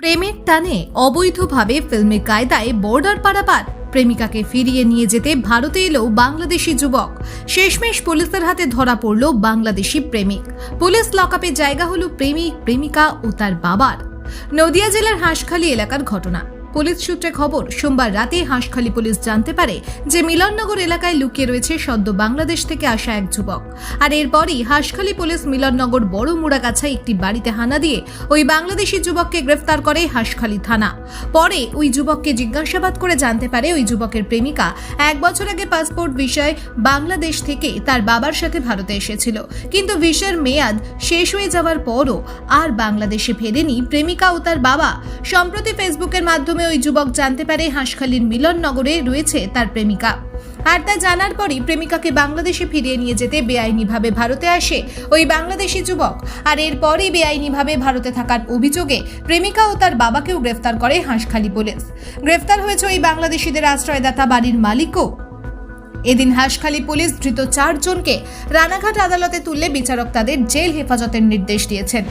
প্রেমের টানে অবৈধভাবে ফিল্মের কায়দায় বর্ডার পারাপার প্রেমিকাকে ফিরিয়ে নিয়ে যেতে ভারতে এলো বাংলাদেশি যুবক। শেষমেশ পুলিশের হাতে ধরা পড়ল বাংলাদেশি প্রেমিক। পুলিশ লকআপে জায়গা হলো প্রেমিক, প্রেমিকা ও তার বাবার। নদিয়া জেলার হাঁসখালি এলাকার ঘটনা। পুলিশ সূত্রে খবর, সোমবার রাতে হাঁসখালী পুলিশ জানতে পারে যে মিলননগর এলাকায় লুকিয়ে রয়েছে সদ্য বাংলাদেশ থেকে আসা এক যুবক। আর এরপরই হাঁসখালী পুলিশ মিলননগর বড় মুড়াগাছায় একটি বাড়িতে হানা দিয়ে ওই বাংলাদেশি যুবককে গ্রেফতার করে হাঁসখালী থানা। পরে ওই যুবককে জিজ্ঞাসাবাদ করে জানতে পারে ওই যুবকের প্রেমিকা এক বছর আগে পাসপোর্ট বিষয়ে বাংলাদেশ থেকে তার বাবার সাথে ভারতে এসেছিল। কিন্তু ভিসার মেয়াদ শেষ হয়ে যাওয়ার পরও আর বাংলাদেশে ফেরেনি প্রেমিকা ও তার বাবা। সম্প্রতি ফেসবুকের মাধ্যমে ওই যুবক জানতে পারে হাঁসখালীর মিলননগরে রয়েছে তার প্রেমিকা। আর তা জানার পরই প্রেমিকাকে বাংলাদেশে ফিরিয়ে নিয়ে যেতে বেআইনিভাবে ভারতে আসে ওই বাংলাদেশি যুবক। আর এরপরই বেআইনিভাবে ভারতে থাকার অভিযোগে প্রেমিকা ও তার বাবাকেও গ্রেফতার করে হাঁসখালী পুলিশ। গ্রেফতার হয়েছে ওই বাংলাদেশিদের আশ্রয়দাতা বাড়ির মালিকও। এদিন হাঁসখালী পুলিশ ধৃত চারজনকে রানাঘাট আদালতে তুললে বিচারক তাদের জেল হেফাজতের নির্দেশ দিয়েছেন।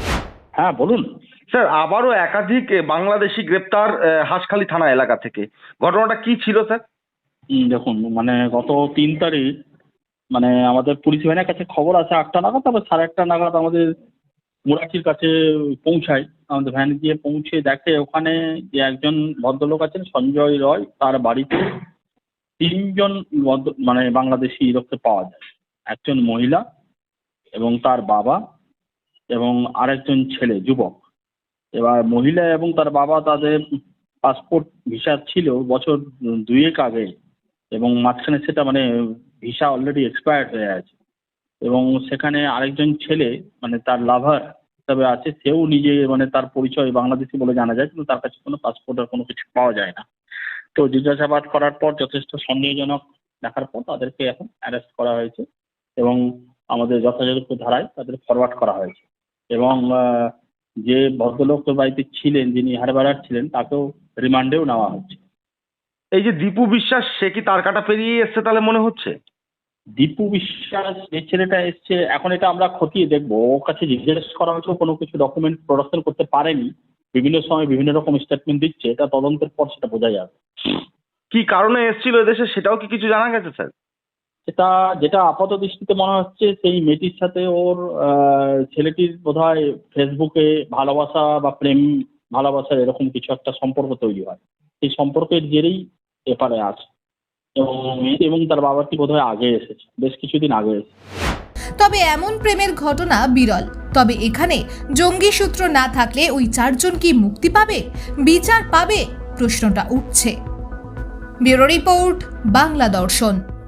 হ্যাঁ বলুন। স্যার, আবারও একাধিক বাংলাদেশি গ্রেপ্তার হাঁসখালী থানা এলাকা থেকে। ঘটনাটা কি ছিল, স্যার? দেখুন মানে গত তিন তারিখ মানে আমাদের পুলিশ ভ্যানের কাছে খবর আছে আটটা নাগাদ, তারপর সাড়ে আটটা নাগাদ আমাদের মুরাচির কাছে পৌঁছায়। আমাদের ভ্যান গিয়ে পৌঁছে দেখে ওখানে যে একজন ভদ্রলোক আছেন, সঞ্জয় রয়, তার বাড়িতে তিনজন মানে বাংলাদেশি লোককে পাওয়া যায়। একজন মহিলা এবং তার বাবা এবং আরেকজন ছেলে, যুবক। এবার মহিলা এবং তার বাবা তাদের পাসপোর্ট ভিসা ছিল বছর দুয়েক আগে এবং মাঝখানে সেটা মানে ভিসা অলরেডি এক্সপায়ার্ড হয়ে আছে। এবং সেখানে আরেকজন ছেলে মানে তার লাভার হিসাবে আছে, সেও নিজে মানে তার পরিচয় বাংলাদেশি বলে জানা যায়, কিন্তু তার কাছে কোনো পাসপোর্ট আর কোনো কিছু পাওয়া যায় না। তো জিজ্ঞাসাবাদ করার পর যথেষ্ট সন্দেহজনক দেখার পর তাদেরকে এখন অ্যারেস্ট করা হয়েছে এবং আমাদের যথাযথ ধারায় তাদের ফরওয়ার্ড করা হয়েছে। এবং যে ভদ্রলোক তোর বাড়িতে ছিলেন যিনি হারবারার ছিলেন তাকেও রিমান্ডেও নেওয়া হচ্ছে। এই যে দীপু বিশ্বাস সে কি তার কাটা পেরিয়ে এসছে তাহলে মনে হচ্ছে? দীপু বিশ্বাস যে ছেলেটা এসছে এখন এটা আমরা খতিয়ে দেখব। ওর কাছে জিজ্ঞেস করা হয়েছে কোনো কিছু ডকুমেন্ট প্রোডাকশন করতে পারেনি। বিভিন্ন সময় বিভিন্ন রকম স্টেটমেন্ট দিচ্ছে এটা তদন্তের পর সেটা বোঝা যাবে। কি কারণে এসেছিল এদেশে সেটাও কি কিছু জানা গেছে স্যার? সেটা যেটা আপাত দৃষ্টিতে মনে হচ্ছে সেই মেয়েটির সাথে ওর ছেলেটির বোধহয় ফেসবুকে ভালোবাসা বা প্রেম ভালোবাসার এরকম কিছু একটা সম্পর্ক তৈরি হয়। সেই সম্পর্কের জেরেই এপারে আছে এবং মেয়েটি এবং তার বাবাটি বোধহয় আগে এসেছে, বেশ কিছুদিন আগে এসেছে। তবে এমন প্রেমের ঘটনা বিরল। তবে এখানে জঙ্গি সূত্র না থাকলে ওই চারজন কি মুক্তি পাবে? বিচার পাবে? প্রশ্নটা উঠছে। ব্যুরো রিপোর্ট, বাংলা দর্শন।